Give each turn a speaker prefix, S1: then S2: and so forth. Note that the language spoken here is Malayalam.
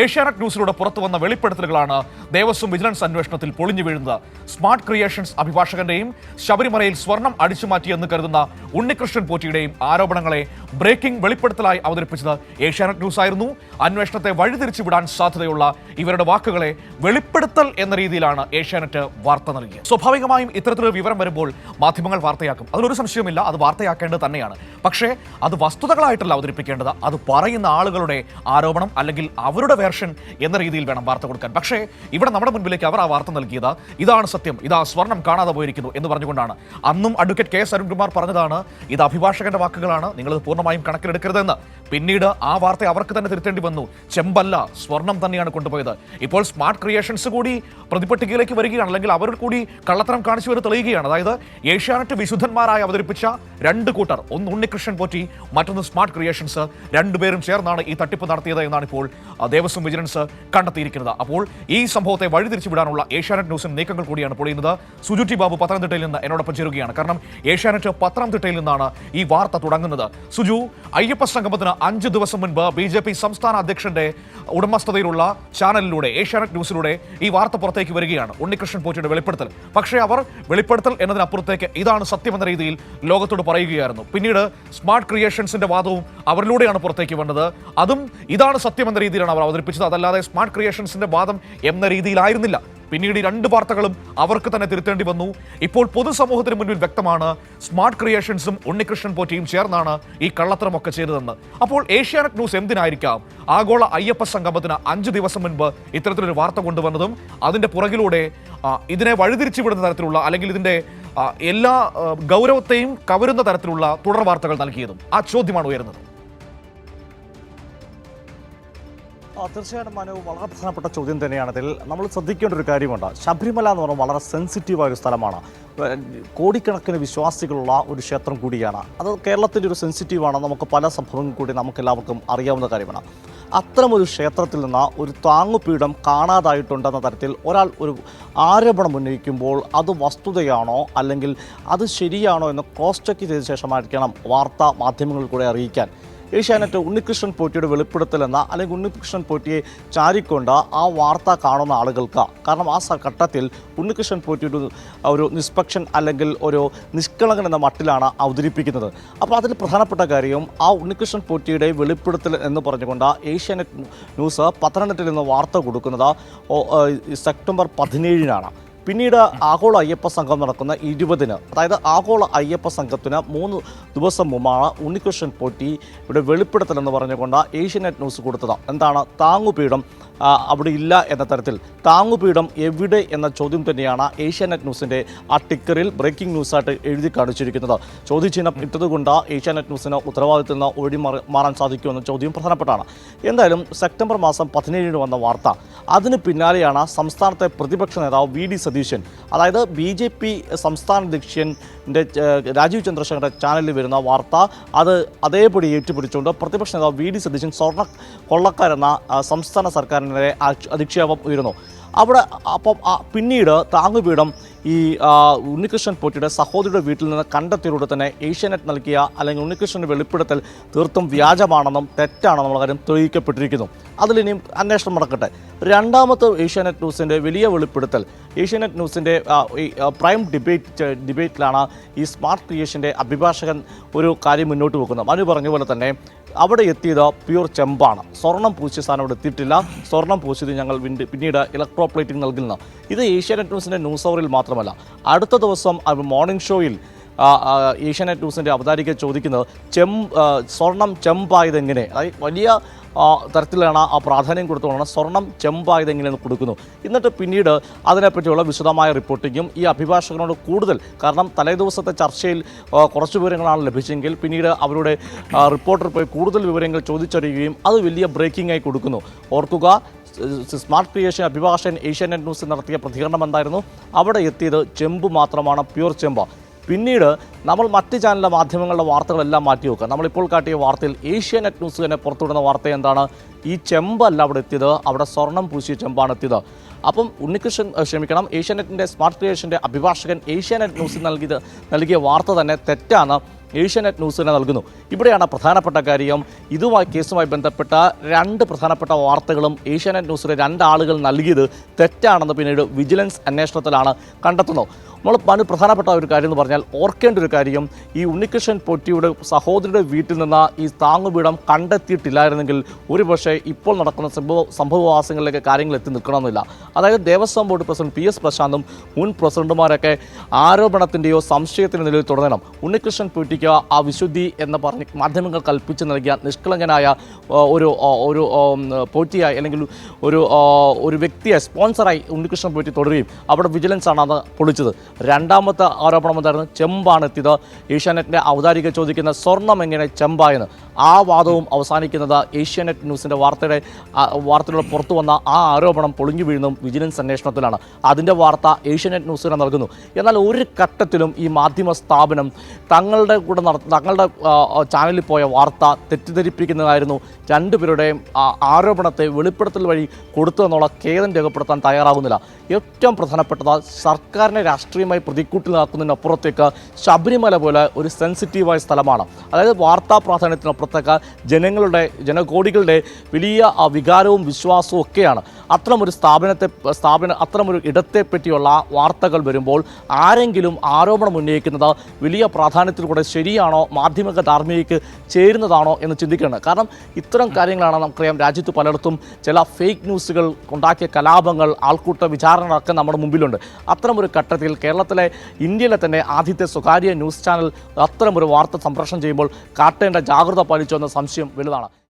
S1: ഏഷ്യാനെറ്റ് ന്യൂസിലൂടെ പുറത്തു വന്ന വെളിപ്പെടുത്തലുകളാണ് ദേവസ്വം വിജിലൻസ് അന്വേഷണത്തിൽ പൊളിഞ്ഞു വീഴുന്നത് സ്മാർട്ട് ക്രിയേഷൻസ് അഭിഭാഷകന്റെയും ശബരിമലയിൽ സ്വർണം മാറ്റിയെന്ന് കരുതുന്ന ഉണ്ണികൃഷ്ണൻ പോറ്റിയുടെയും ആരോപണങ്ങളെ ബ്രേക്കിംഗ് വെളിപ്പെടുത്തലായി അവതരിപ്പിച്ചത് ഏഷ്യാനെറ്റ് ന്യൂസ് ആയിരുന്നു അന്വേഷണത്തെ വഴിതിരിച്ചു വിടാൻ സാധ്യതയുള്ള ഇവരുടെ വാക്കുകളെ വെളിപ്പെടുത്തൽ എന്ന രീതിയിലാണ് ഏഷ്യാനെറ്റ് വാർത്ത നൽകിയത് സ്വാഭാവികമായും ഇത്തരത്തിലൊരു വിവരം വരുമ്പോൾ മാധ്യമങ്ങൾ വാർത്തയാക്കും അതിലൊരു സംശയമില്ല അത് വാർത്തയാക്കേണ്ടത് തന്നെയാണ് പക്ഷേ അത് വസ്തുതകളായിട്ടല്ല അവതരിപ്പിക്കേണ്ടത് അത് പറയുന്ന ആളുകളുടെ ആരോപണം അല്ലെങ്കിൽ അവരുടെ വേർഷൻ എന്ന രീതിയിൽ വേണം വാർത്ത കൊടുക്കാൻ പക്ഷേ ഇവിടെ നമ്മുടെ മുൻപിലേക്ക് അവർ ആ വാർത്ത നൽകിയത് ഇതാണ് സത്യം ഇതാ സ്വർണം കാണാതെ പോയിരിക്കുന്നു എന്ന് പറഞ്ഞുകൊണ്ടാണ് അന്നും അഡ്വക്കേറ്റ് കെ എസ് അരുൺകുമാർ പറഞ്ഞതാണ് ഇത് അഭിഭാഷകന്റെ വാക്കുകളാണ് നിങ്ങൾ പൂർണ്ണമായും കണക്കിലെടുക്കരുതെന്ന് പിന്നീട് ആ വാർത്ത അവർക്ക് തന്നെ തിരുത്തേണ്ടി വന്നു ചെമ്പല്ല സ്വർണം തന്നെയാണ് കൊണ്ടുപോയത് ഇപ്പോൾ സ്മാർട്ട് ക്രിയേഷൻസ് കൂടി പ്രതിപട്ടികയിലേക്ക് വരികയാണ് അല്ലെങ്കിൽ അവർ കൂടി കള്ളത്തരം കാണിച്ചു വരെ തെളിയുകയാണ് അതായത് ഏഷ്യാനെറ്റ് വിശുദ്ധന്മാരായി അവതരിപ്പിച്ച രണ്ട് കൂട്ടർ ഒന്ന് ഉണ്ണികൃഷ്ണൻ പോറ്റി മറ്റൊന്ന് സ്മാർട്ട് ക്രിയേഷൻസ് രണ്ടുപേരും ചേർന്നാണ് ഈ തട്ടിപ്പ് നടത്തിയത് എന്നാണ് ഇപ്പോൾ ദേവസ്വം ന്യൂസും വിജിലൻസ് കണ്ടെത്തിയിരിക്കുന്നത് അപ്പോൾ ഈ സംഭവത്തെ വിടാനുള്ള ഏഷ്യാനെറ്റ് ന്യൂസിന്റെ നീക്കങ്ങൾ കൂടിയാണ് പൊളിയുന്നത് സുജുറ്റി ബാബു പത്തനംതിട്ടയിൽ നിന്ന് എന്നോടൊപ്പം ചേരുകയാണ് കാരണം ഏഷ്യാനെറ്റ് പത്തനംതിട്ടയിൽ നിന്നാണ് ഈ വാർത്ത തുടങ്ങുന്നത് സുജു അയ്യപ്പ സംഗമത്തിന് അഞ്ച് ദിവസം മുൻപ് ബി സംസ്ഥാന അധ്യക്ഷന്റെ ഉടമസ്ഥതയിലുള്ള ചാനലിലൂടെ ഏഷ്യാനെറ്റ് ന്യൂസിലൂടെ ഈ വാർത്ത പുറത്തേക്ക് വരികയാണ് ഉണ്ണികൃഷ്ണൻ പോറ്റിയുടെ വെളിപ്പെടുത്തൽ പക്ഷേ അവർ വെളിപ്പെടുത്തൽ എന്നതിനപ്പുറത്തേക്ക് ഇതാണ് സത്യമെന്ന രീതിയിൽ ലോകത്തോട് പറയുകയായിരുന്നു പിന്നീട് സ്മാർട്ട് ക്രിയേഷൻസിന്റെ വാദവും അവരിലൂടെയാണ് പുറത്തേക്ക് വന്നത് അതും ഇതാണ് സത്യമെന്ന രീതിയിലാണ് അവർ കൽപ്പിച്ചത് അതല്ലാതെ സ്മാർട്ട് ക്രിയേഷൻസിന്റെ വാദം എന്ന രീതിയിലായിരുന്നില്ല പിന്നീട് രണ്ട് വാർത്തകളും അവർക്ക് തന്നെ തിരുത്തേണ്ടി വന്നു ഇപ്പോൾ പൊതുസമൂഹത്തിന് മുന്നിൽ വ്യക്തമാണ് സ്മാർട്ട് ക്രിയേഷൻസും ഉണ്ണികൃഷ്ണൻ പോറ്റിയും ചേർന്നാണ് ഈ കള്ളത്തരമൊക്കെ ചെയ്തതെന്ന് അപ്പോൾ ഏഷ്യാനെറ്റ് ന്യൂസ് എന്തിനായിരിക്കാം ആഗോള അയ്യപ്പ സംഗമത്തിന് അഞ്ച് ദിവസം മുൻപ് ഇത്തരത്തിലൊരു വാർത്ത കൊണ്ടുവന്നതും അതിൻ്റെ പുറകിലൂടെ ഇതിനെ വഴിതിരിച്ചുവിടുന്ന തരത്തിലുള്ള അല്ലെങ്കിൽ ഇതിൻ്റെ എല്ലാ ഗൗരവത്തെയും കവരുന്ന തരത്തിലുള്ള തുടർ വാർത്തകൾ നൽകിയതും ആ ചോദ്യമാണ് ഉയരുന്നത്
S2: തീർച്ചയായിട്ടും മനു വളരെ പ്രധാനപ്പെട്ട ചോദ്യം തന്നെയാണ് ഇതിൽ നമ്മൾ ശ്രദ്ധിക്കേണ്ട ഒരു കാര്യമുണ്ട് ശബരിമല എന്ന് പറയുന്നത് വളരെ സെൻസിറ്റീവായ ഒരു സ്ഥലമാണ് കോടിക്കണക്കിന് വിശ്വാസികളുള്ള ഒരു ക്ഷേത്രം കൂടിയാണ് അത് കേരളത്തിൻ്റെ ഒരു സെൻസിറ്റീവാണ് നമുക്ക് പല സംഭവങ്ങൾ കൂടി നമുക്കെല്ലാവർക്കും അറിയാവുന്ന കാര്യമാണ് അത്തരമൊരു ക്ഷേത്രത്തിൽ നിന്ന് ഒരു താങ്ങുപീഠം കാണാതായിട്ടുണ്ടെന്ന തരത്തിൽ ഒരാൾ ഒരു ആരോപണം ഉന്നയിക്കുമ്പോൾ അത് വസ്തുതയാണോ അല്ലെങ്കിൽ അത് ശരിയാണോ എന്ന് ക്രോസ് ചെക്ക് ചെയ്ത ശേഷമായിരിക്കണം വാർത്താ മാധ്യമങ്ങളിൽ കൂടെ അറിയിക്കാൻ ഏഷ്യാനെറ്റ് ഉണ്ണികൃഷ്ണൻ പോറ്റിയുടെ വെളിപ്പെടുത്തൽ എന്ന അല്ലെങ്കിൽ ഉണ്ണികൃഷ്ണൻ പോറ്റിയെ ചാരിക്കൊണ്ട് ആ വാർത്ത കാണുന്ന ആളുകൾക്ക് കാരണം ആ ഘട്ടത്തിൽ ഉണ്ണികൃഷ്ണൻ പോറ്റിയുടെ ഒരു നിഷ്പക്ഷൻ അല്ലെങ്കിൽ ഒരു നിഷ്കളങ്കൻ എന്ന മട്ടിലാണ് അവതരിപ്പിക്കുന്നത് അപ്പോൾ അതിൽ പ്രധാനപ്പെട്ട കാര്യം ആ ഉണ്ണികൃഷ്ണൻ പോറ്റിയുടെ വെളിപ്പെടുത്തൽ എന്ന് പറഞ്ഞുകൊണ്ട് ഏഷ്യാനെറ്റ് ന്യൂസ് പത്തനംതിട്ടയിൽ നിന്ന് വാർത്ത കൊടുക്കുന്നത് സെപ്റ്റംബർ പതിനേഴിനാണ് പിന്നീട് ആഗോള അയ്യപ്പ സംഘം നടക്കുന്ന ഇരുപതിന് അതായത് ആഗോള അയ്യപ്പ സംഘത്തിന് മൂന്ന് ദിവസം മുമ്പാണ് ഉണ്ണികൃഷ്ണൻ പോറ്റി ഇവിടെ വെളിപ്പെടുത്തലെന്ന് എന്ന് പറഞ്ഞുകൊണ്ട് ഏഷ്യനെറ്റ് ന്യൂസ് കൊടുത്തത് എന്താണ് താങ്ങുപീഠം അവിടെ ഇല്ല എന്ന തരത്തിൽ താങ്ങുപീഠം എവിടെ എന്ന ചോദ്യം തന്നെയാണ് ഏഷ്യാനെറ്റ് ന്യൂസിൻ്റെ ആ ടിക്കറിൽ ബ്രേക്കിംഗ് ന്യൂസായിട്ട് എഴുതി കാണിച്ചിരിക്കുന്നത് ചോദ്യചിഹ്നം ഇട്ടതുകൊണ്ട് ഏഷ്യാനെറ്റ് ന്യൂസിന് ഉത്തരവാദിത്തത്തിൽ നിന്ന് ഒഴി മാറാൻ സാധിക്കുമെന്ന ചോദ്യം പ്രധാനപ്പെട്ടാണ് എന്തായാലും സെപ്റ്റംബർ മാസം പതിനേഴിന് വന്ന വാർത്ത അതിന് പിന്നാലെയാണ് സംസ്ഥാനത്തെ പ്രതിപക്ഷ നേതാവ് വി ഡി സതീശൻ അതായത് ബി ജെ പി സംസ്ഥാന അധ്യക്ഷൻ്റെ രാജീവ് ചന്ദ്രശേഖരൻ്റെ ചാനലിൽ വരുന്ന വാർത്ത അത് അതേപടി ഏറ്റുപിടിച്ചുകൊണ്ട് പ്രതിപക്ഷ നേതാവ് വി ഡി സതീശൻ സ്വർണ്ണ കൊള്ളക്കാരെന്ന സംസ്ഥാന സർക്കാരിന് എന്നതിനെ അധിക്ഷേപം ഉയരുന്നു അവിടെ അപ്പം പിന്നീട് താങ്ങുപീഠം ഈ ഉണ്ണികൃഷ്ണൻ പോറ്റിയുടെ സഹോദരിയുടെ വീട്ടിൽ നിന്ന് കണ്ടെത്തിയതോടെ തന്നെ ഏഷ്യാനെറ്റ് നൽകിയ അല്ലെങ്കിൽ ഉണ്ണികൃഷ്ണൻ്റെ വെളിപ്പെടുത്തൽ തീർത്തും വ്യാജമാണെന്നും തെറ്റാണെന്നുള്ള കാര്യം തെളിയിക്കപ്പെട്ടിരിക്കുന്നു അതിലിനിയും അന്വേഷണം നടക്കട്ടെ രണ്ടാമത്തെ ഏഷ്യാനെറ്റ് ന്യൂസിൻ്റെ വലിയ വെളിപ്പെടുത്തൽ ഏഷ്യാനെറ്റ് ന്യൂസിൻ്റെ പ്രൈം ഡിബേറ്റ് ഡിബേറ്റിലാണ് ഈ സ്മാർട്ട് ക്രിയേഷൻ്റെ അഭിഭാഷകൻ ഒരു കാര്യം മുന്നോട്ട് വെക്കുന്നത് അനു പറഞ്ഞ പോലെ തന്നെ അവിടെ എത്തിയത് പ്യൂർ ചെമ്പാണ് സ്വർണം പൂശിയ സാധനം അവിടെ എത്തിയിട്ടില്ല സ്വർണം പൂശിയത് ഞങ്ങൾ പിന്നീട് ഇലക്ട്രോ പ്ലേറ്റിംഗ് നൽകുന്ന ഇത് ഏഷ്യാനെറ്റ് ന്യൂസിൻ്റെ ന്യൂസ് അവറിൽ മാത്രമല്ല അടുത്ത ദിവസം മോർണിംഗ് ഷോയിൽ ഏഷ്യാനെറ്റ് ന്യൂസിൻ്റെ അവതാരിക ചോദിക്കുന്നത് ചെം സ്വർണം ചെമ്പായതെങ്ങനെ അതായത് വലിയ തരത്തിലാണ് ആ പ്രാധാന്യം കൊടുത്തുകൊണ്ട് സ്വർണം ചെമ്പായത് എങ്ങനെയെന്ന് കൊടുക്കുന്നു എന്നിട്ട് പിന്നീട് അതിനെപ്പറ്റിയുള്ള വിശദമായ റിപ്പോർട്ടിങ്ങും ഈ അഭിഭാഷകനോട് കൂടുതൽ കാരണം തലേ ദിവസത്തെ ചർച്ചയിൽ കുറച്ച് വിവരങ്ങളാണ് ലഭിച്ചെങ്കിൽ പിന്നീട് അവരുടെ റിപ്പോർട്ടർ പോയി കൂടുതൽ വിവരങ്ങൾ ചോദിച്ചറിയുകയും അത് വലിയ ബ്രേക്കിംഗ് ആയി കൊടുക്കുന്നു ഓർക്കുക സ്മാർട്ട് ക്രിയേഷൻ അഭിഭാഷകൻ ഏഷ്യാനെറ്റ് ന്യൂസിൽ നടത്തിയ പ്രതികരണം എന്തായിരുന്നു അവിടെ എത്തിയത് ചെമ്പ് മാത്രമാണ് പ്യുർ ചെമ്പ് പിന്നീട് നമ്മൾ മറ്റ് ചാനലിലെ മാധ്യമങ്ങളുടെ വാർത്തകളെല്ലാം മാറ്റി വെക്കുക നമ്മളിപ്പോൾ കാട്ടിയ വാർത്തയിൽ ഏഷ്യാനെറ്റ് ന്യൂസ് തന്നെ പുറത്തുവിടുന്ന വാർത്ത എന്താണ് ഈ ചെമ്പല്ല അവിടെ എത്തിയത് അവിടെ സ്വർണം പൂശിയ ചെമ്പാണ് എത്തിയത് അപ്പം ഉണ്ണികൃഷ്ണൻ ക്ഷമിക്കണം ഏഷ്യാനെറ്റിൻ്റെ സ്മാർട്ട് ക്രിയേഷൻ്റെ അഭിഭാഷകൻ ഏഷ്യാനെറ്റ് ന്യൂസിൽ നൽകിയത് നൽകിയ വാർത്ത തന്നെ തെറ്റാണ് ഏഷ്യാനെറ്റ് ന്യൂസിന് നൽകുന്നു ഇവിടെയാണ് പ്രധാനപ്പെട്ട കാര്യം ഇതുമായി കേസുമായി ബന്ധപ്പെട്ട രണ്ട് പ്രധാനപ്പെട്ട വാർത്തകളും ഏഷ്യാനെറ്റ് ന്യൂസിലെ രണ്ടാളുകൾ നൽകിയത് തെറ്റാണെന്ന് പിന്നീട് വിജിലൻസ് അന്വേഷണത്തിലാണ് കണ്ടെത്തുന്നത് നമ്മൾ പല പ്രധാനപ്പെട്ട ഒരു കാര്യം എന്ന് പറഞ്ഞാൽ ഓർക്കേണ്ട ഒരു കാര്യം ഈ ഉണ്ണികൃഷ്ണൻ പൊറ്റിയുടെ സഹോദരിയുടെ വീട്ടിൽ നിന്ന് ഈ താങ്ങുപീഠം കണ്ടെത്തിയിട്ടില്ലായിരുന്നെങ്കിൽ ഒരുപക്ഷെ ഇപ്പോൾ നടക്കുന്ന സംഭവ സംഭവവാസങ്ങളിലേക്ക് കാര്യങ്ങൾ എത്തി നിൽക്കണമെന്നില്ല അതായത് Devaswom board president P S പ്രശാന്തും മുൻ പ്രസിഡന്റുമാരൊക്കെ ആരോപണത്തിൻ്റെയോ സംശയത്തിൻ്റെ നിലയിൽ തുടരണം ഉണ്ണികൃഷ്ണൻ പൊറ്റിക്ക് കുട്ടിക്ക് ആ വിശുദ്ധി എന്ന് പറഞ്ഞ് മാധ്യമങ്ങൾ കൽപ്പിച്ചു നൽകിയ നിഷ്കളങ്കനായ ഒരു ഒരു പോറ്റിയായി അല്ലെങ്കിൽ ഒരു ഒരു വ്യക്തിയെ സ്പോൺസറായി ഉണ്ണികൃഷ്ണൻ പോറ്റി തുടരുകയും അവിടെ വിജിലൻസ് ആണ് അത് പൊളിച്ചത് രണ്ടാമത്തെ ആരോപണം എന്തായിരുന്നു ചെമ്പാണ് എത്തിയത് ഏഷ്യാനെറ്റിൻ്റെ ഔദാരിക ചോദിക്കുന്ന സ്വർണം എങ്ങനെ ചെമ്പായെന്ന് ആ വാദവും അവസാനിക്കുന്നത് ഏഷ്യാനെറ്റ് ന്യൂസിൻ്റെ വാർത്തയുടെ വാർത്തയിലൂടെ പുറത്തു വന്ന ആ ആരോപണം പൊളിഞ്ഞു വീഴുന്നതും വിജിലൻസ് അന്വേഷണത്തിലാണ് അതിൻ്റെ വാർത്ത ഏഷ്യാനെറ്റ് ന്യൂസിനെ നൽകുന്നു എന്നാൽ ഒരു ഘട്ടത്തിലും ഈ മാധ്യമ സ്ഥാപനം തങ്ങളുടെ കൂടെ തങ്ങളുടെ ചാനലിൽ പോയ വാർത്ത തെറ്റിദ്ധരിപ്പിക്കുന്നതായിരുന്നു രണ്ടുപേരുടെയും ആരോപണത്തെ വെളിപ്പെടുത്തൽ വഴി കൊടുത്തു എന്നുള്ള ഖേദം രേഖപ്പെടുത്താൻ തയ്യാറാകുന്നില്ല ഏറ്റവും പ്രധാനപ്പെട്ടത് സർക്കാരിനെ രാഷ്ട്രീയമായി പ്രതിക്കൂട്ടിൽ നിൽക്കുന്നതിനപ്പുറത്തേക്ക് ശബരിമല പോലെ ഒരു സെൻസിറ്റീവായ സ്ഥലമാണ് അതായത് വാർത്താ പ്രാധാന്യത്തിനപ്പുറത്തേക്ക് ജനങ്ങളുടെ ജനകോടികളുടെ വലിയ വികാരവും വിശ്വാസവും ഒക്കെയാണ് അത്തരമൊരു സ്ഥാപനത്തെ സ്ഥാപന അത്തരമൊരു ഇടത്തെ പറ്റിയുള്ള വാർത്തകൾ വരുമ്പോൾ ആരെങ്കിലും ആരോപണം ഉന്നയിക്കുന്നത് വലിയ പ്രാധാന്യത്തിലൂടെ ശരിയാണോ മാധ്യമിക ധാർമ്മികയ്ക്ക് ചേരുന്നതാണോ എന്ന് ചിന്തിക്കുകയാണ് കാരണം ഇത്തരം കാര്യങ്ങളാണ് നമുക്കറിയാം രാജ്യത്ത് പലയിടത്തും ചില ഫേക്ക് ന്യൂസുകൾ ഉണ്ടാക്കിയ കലാപങ്ങൾ ആൾക്കൂട്ട വിചാരണ ഉദാഹരണങ്ങളൊക്കെ നമ്മുടെ മുമ്പിലുണ്ട് അത്തരമൊരു ഘട്ടത്തിൽ കേരളത്തിലെ ഇന്ത്യയിലെ തന്നെ ആദ്യത്തെ സ്വകാര്യ ന്യൂസ് ചാനൽ അത്തരമൊരു വാർത്ത സംപ്രേഷണം ചെയ്യുമ്പോൾ കാട്ടേണ്ട ജാഗ്രത പാലിച്ചു എന്ന സംശയം വലുതാണ്